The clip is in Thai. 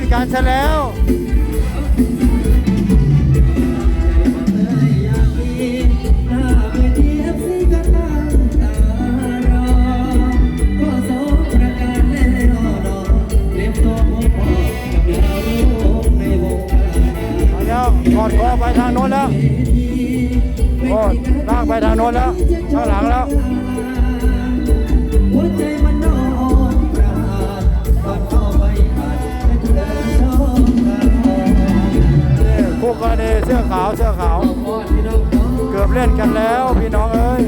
ล่นกันซะแล้วมาแล้กอดคอไปทางโน้นแล้วโอ้ลากไปทางโน้นแล้ว ข้างหลังแล้ว นี่คู่กรณีเสื้อขาวเสื้อขาวก่อนที่น้องน้องเกือบเล่นกันแล้วพี่น้องเอ้ย